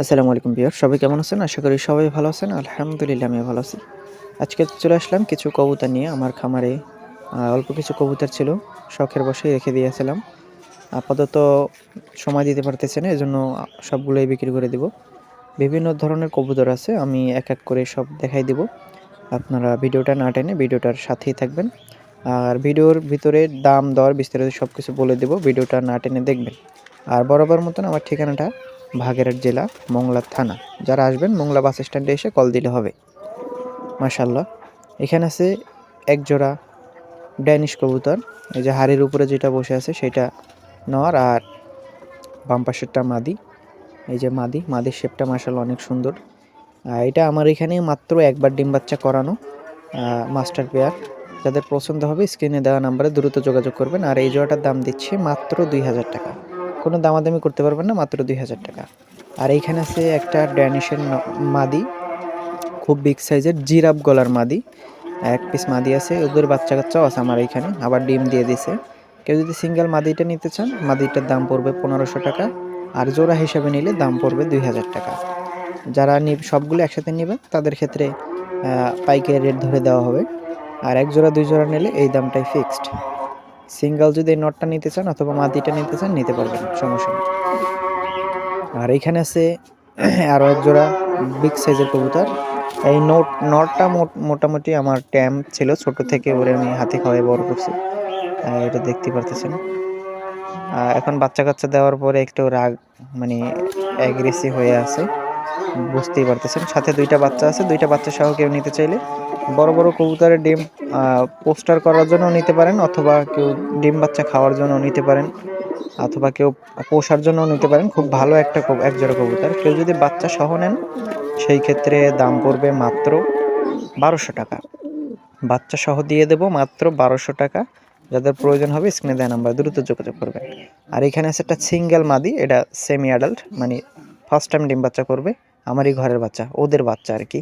আসসালামু আলাইকুম বিয়ার সবাই কেমন আছেন? আশা করি সবাই ভালো আছেন। আলহামদুলিল্লাহ আমি ভালো আছি। আজকে চলে আসলাম কিছু কবুতর নিয়ে। আমার খামারে অল্প কিছু কবুতর ছিল, শখের বসে রেখে দিয়েছিলাম। আপাতত সময় দিতে পারতেছে না, এজন্য সবগুলোই বিক্রি করে দিব। বিভিন্ন ধরনের কবুতর আছে, আমি এক এক করে সব দেখাই দিব। আপনারা ভিডিওটা না টেনে ভিডিওটার সাথেই থাকবেন। আর ভিডিওর ভিতরে দাম, দর বিস্তারিত সব কিছু বলে দেব, ভিডিওটা না টেনে দেখবেন। আর বরাবর মতন আমার ঠিকানাটা ভাগেরহাট জেলা, মংলা থানা। যারা আসবেন, মংলা বাস স্ট্যান্ডে এসে কল দিলে হবে। মাশাল্লাহ এখানে আছে এক জোড়া ড্যানিশ কবুতর। এই যে হাড়ির উপরে যেটা বসে আছে, সেটা নর আর বাম পাশেরটা মাদি। এই যে মাদি, মাদির শেপটা মাশাল্লাহ অনেক সুন্দর। এটা আমার এখানে মাত্র একবার ডিম বাচ্চা করানো মাস্টার পেয়ার যাদের পছন্দ হবে স্ক্রিনে দেওয়া নাম্বারে দ্রুত যোগাযোগ করবেন। আর এই জোড়াটার দাম দিচ্ছে মাত্র দুই হাজার টাকা। কোনো দামাদামি করতে পারবেন না, মাত্র দুই হাজার টাকা। আর এইখানে আছে একটা ড্যানিশের মাদি, খুব বিগ সাইজের জিরাপ গলার মাদি। এক পিস মাদি আছে, ওদের বাচ্চা কাচ্চাও আছে আমার এইখানে, আবার ডিম দিয়ে দিছে। কেউ যদি সিঙ্গেল মাদিটা নিতে চান, মাদিটার দাম পড়বে পনেরোশো টাকা, আর জোড়া হিসাবে নিলে দাম পড়বে দুই হাজার টাকা। যারা সবগুলো একসাথে নেবে, তাদের ক্ষেত্রে পাইকারি রেট ধরে দেওয়া হবে। আর এক জোড়া, দুই জোড়া নিলে এই দামটাই ফিক্সড সিঙ্গেল যদি নটটা নিতে চান অথবা মাদিটা নিতে চান, নিতে পারবেন, সমস্যা নেই। আর এইখানে আছে আরও এক জোড়া বিগ সাইজের কবুতর। এই নোট নটটা মোট- মোটামুটি আমার ট্যাম ছিল, ছোট থেকে ওরে আমি হাতে খাওয়াই বড় করছি। এটা দেখতে পারতেছেন। এখন বাচ্চা কাচ্চা দেওয়ার পরে একটু রাগ মানে অ্যাগ্রেসিভ হয়ে আছে। বুঝতেই পারতেছেন। সাথে দুইটা বাচ্চা আছে, দুইটা বাচ্চা সহ কেউ নিতে চাইলে বড় বড় কবুতরের ডিম পোস্টার করার জন্য নিতে পারেন অথবা কেউ ডিম বাচ্চা খাওয়ার জন্য নিতে পারেন, অথবা কেউ পোষার জন্য নিতে পারেন। খুব ভালো একটা কব- এক জোড়া কবুতর। কেউ যদি বাচ্চা সহ নেন, সেই ক্ষেত্রে দাম পড়বে মাত্র বারোশো টাকা। বাচ্চা সহ দিয়ে দেবো মাত্র বারোশো টাকা। যাদের প্রয়োজন হবে স্ক্রিনে দেয় নাম্বার দ্রুত যোগাযোগ করবেন। আর এখানে আছে একটা সিঙ্গেল মাদি, এটা সেমি অ্যাডাল্ট মানে ফার্স্ট টাইম ডিম বাচ্চা করবে আমারই ঘরের বাচ্চা ওদের বাচ্চা আর কি।